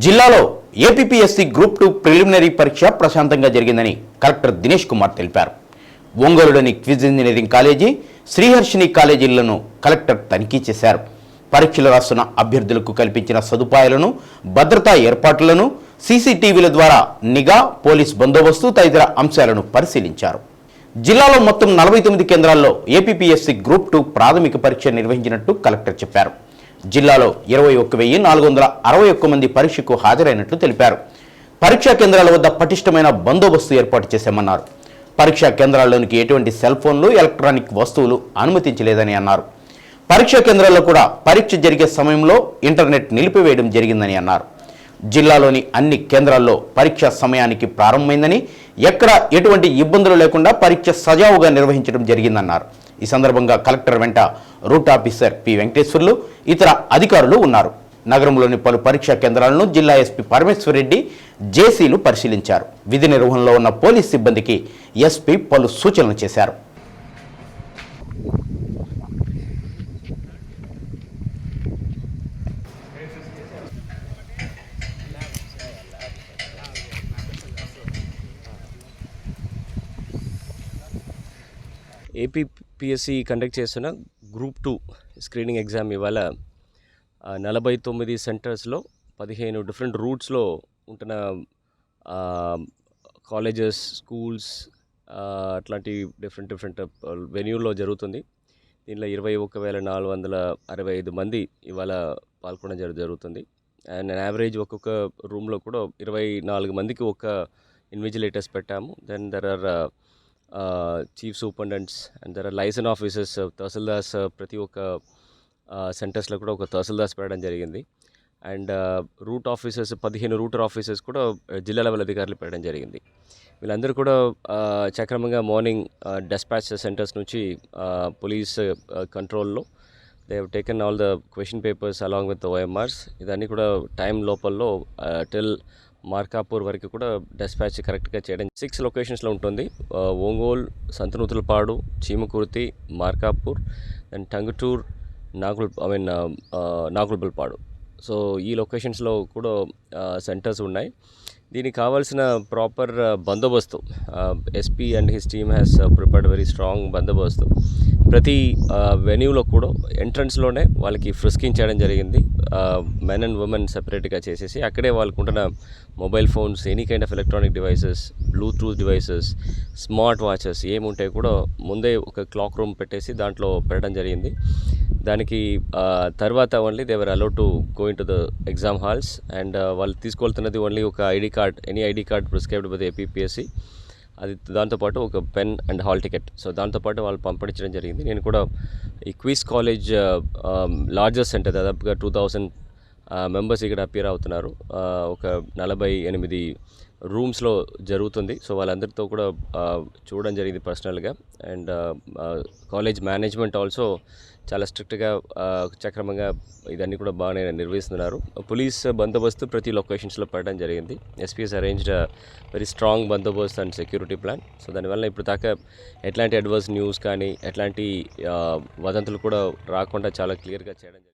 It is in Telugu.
జిల్లాలో ఏపీపీఎస్సీ గ్రూప్ టూ ప్రిలిమినరీ పరీక్ష ప్రశాంతంగా జరిగిందని కలెక్టర్ దినేష్ కుమార్ తెలిపారు. ఒంగోలులోని క్విజ్ ఇంజనీరింగ్ కాలేజీ శ్రీహర్షిని కాలేజీలను కలెక్టర్ తనిఖీ చేశారు. పరీక్షలు రాస్తున్న అభ్యర్థులకు కల్పించిన సదుపాయాలను భద్రతా ఏర్పాట్లను సీసీటీవీల ద్వారా నిఘా పోలీస్ బందోబస్తు తదితర అంశాలను పరిశీలించారు. జిల్లాలో మొత్తం నలభై తొమ్మిది కేంద్రాల్లో ఏపీపీఎస్సీ గ్రూప్ టూ ప్రాథమిక పరీక్ష నిర్వహించినట్టు కలెక్టర్ చెప్పారు. జిల్లాలో ఇరవై ఒక్క వెయ్యి నాలుగు వందల అరవై ఒక్క మంది పరీక్షకు హాజరైనట్లు తెలిపారు. పరీక్షా కేంద్రాల వద్ద పటిష్టమైన బందోబస్తు ఏర్పాటు చేశామన్నారు. పరీక్షా కేంద్రాల్లోనికి ఎటువంటి సెల్ ఫోన్లు ఎలక్ట్రానిక్ వస్తువులు అనుమతించలేదని అన్నారు. పరీక్షా కేంద్రాల్లో కూడా పరీక్ష జరిగే సమయంలో ఇంటర్నెట్ నిలిపివేయడం జరిగిందని అన్నారు. జిల్లాలోని అన్ని కేంద్రాల్లో పరీక్ష సమయానికి ప్రారంభమైందని ఎక్కడ ఎటువంటి ఇబ్బందులు లేకుండా పరీక్ష సజావుగా నిర్వహించడం జరిగిందన్నారు. ఈ సందర్భంగా కలెక్టర్ వెంట రూట్ ఆఫీసర్ పి వెంకటేశ్వర్లు ఇతర అధికారులు ఉన్నారు. నగరంలోని పలు పరీక్షా కేంద్రాలను జిల్లా ఎస్పీ పరమేశ్వర్ రెడ్డి జేసీలు పరిశీలించారు. విధి నిర్వహణలో ఉన్న పోలీస్ సిబ్బందికి ఎస్పీ పలు సూచనలు చేశారు. ఏపీపీఎస్సి కండక్ట్ చేస్తున్న గ్రూప్ టూ స్క్రీనింగ్ ఎగ్జామ్ ఇవాళ నలభై తొమ్మిది సెంటర్స్లో పదిహేను డిఫరెంట్ రూట్స్లో ఉంటున్న కాలేజెస్ స్కూల్స్ అట్లాంటి డిఫరెంట్ డిఫరెంట్ వెన్యూల్లో జరుగుతుంది. దీనిలో ఇరవై ఒక వేల నాలుగు వందల అరవై ఐదు మంది ఇవాళ పాల్గొనడం జరు జరుగుతుంది. అండ్ యావరేజ్ ఒక్కొక్క రూమ్లో కూడా ఇరవై నాలుగు మందికి ఒక ఇన్విజిలేటర్స్ పెట్టాము. Then there are chief superintendents and there are liaison officers tahsildars ప్రతి ఒక్క సెంటర్స్లో కూడా ఒక తహసీల్దార్స్ పెట్టడం జరిగింది. అండ్ రూట్ ఆఫీసర్స్ పదిహేను రూటర్ ఆఫీసర్స్ కూడా జిల్లా లెవెల్ అధికారులు పెట్టడం జరిగింది. వీళ్ళందరూ కూడా చక్రమంగా సక్రమంగా మార్నింగ్ డెస్పాచ్ సెంటర్స్ నుంచి పోలీస్ కంట్రోల్లో. They have taken all the question papers along with OMRs ఇదన్నీ కూడా టైం లోపల్లో టిల్ మార్కాపూర్ వరకు కూడా డెస్పాచ్ కరెక్ట్గా చేయడం. సిక్స్ లొకేషన్స్లో ఉంటుంది. Ongole Santhanuthalapadu Chimakurthi Markapur and Tangutur Nagul I mean Naguluppalapadu. So ఈ లొకేషన్స్లో కూడా సెంటర్స్ ఉన్నాయి. దీనికి కావాల్సిన ప్రాపర్ బందోబస్తు SP and his team has prepared very strong బందోబస్తు. ప్రతి వెన్యూలో కూడా ఎంట్రన్స్లోనే వాళ్ళకి ఫ్రిస్కింగ్ చేయడం జరిగింది. మెన్ అండ్ ఉమెన్ సెపరేట్గా చేసేసి అక్కడే వాళ్ళకుంటున్న mobile phones any kind of electronic devices bluetooth devices smart watches ఏముంటాయి కూడా ముందే ఒక క్లాక్ రూమ్ పెట్టేసి దాంట్లో పెట్టడం జరిగింది. దానికి తర్వాత only they're allowed to going to the exam halls and వాళ్ళు తీసుకెళ్తున్నది ఓన్లీ ఒక ID card any ID card prescribed by APPSC అది దాంతోపాటు ఒక pen and hall ticket. So దాంతోపాటు వాళ్ళు పంపించడం జరిగింది. నేను కూడా ఈ క్వీస్ కాలేజ్ లార్జెస్ట్ సెంటర్ దాదాపుగా టూ థౌజండ్ మెంబర్స్ ఇక్కడ అపియర్ అవుతున్నారు. ఒక నలభై ఎనిమిది రూమ్స్లో జరుగుతుంది. సో వాళ్ళందరితో కూడా చూడడం జరిగింది పర్సనల్గా. అండ్ కాలేజ్ మేనేజ్మెంట్ ఆల్సో చాలా స్ట్రిక్ట్గా చక్రమంగా ఇదన్నీ కూడా బాగానే నిర్వహిస్తున్నారు. పోలీస్ బందోబస్తు ప్రతి లొకేషన్స్లో పెట్టడం జరిగింది. ఎస్పీఎస్ అరేంజ్డ్ వెరీ స్ట్రాంగ్ బందోబస్తు అండ్ సెక్యూరిటీ ప్లాన్. సో దానివల్ల ఇప్పుడు దాకా ఎట్లాంటి అడ్వర్స్ న్యూస్ కానీ ఎట్లాంటి వదంతులు కూడా రాకుండా చాలా క్లియర్గా చేయడం జరిగింది.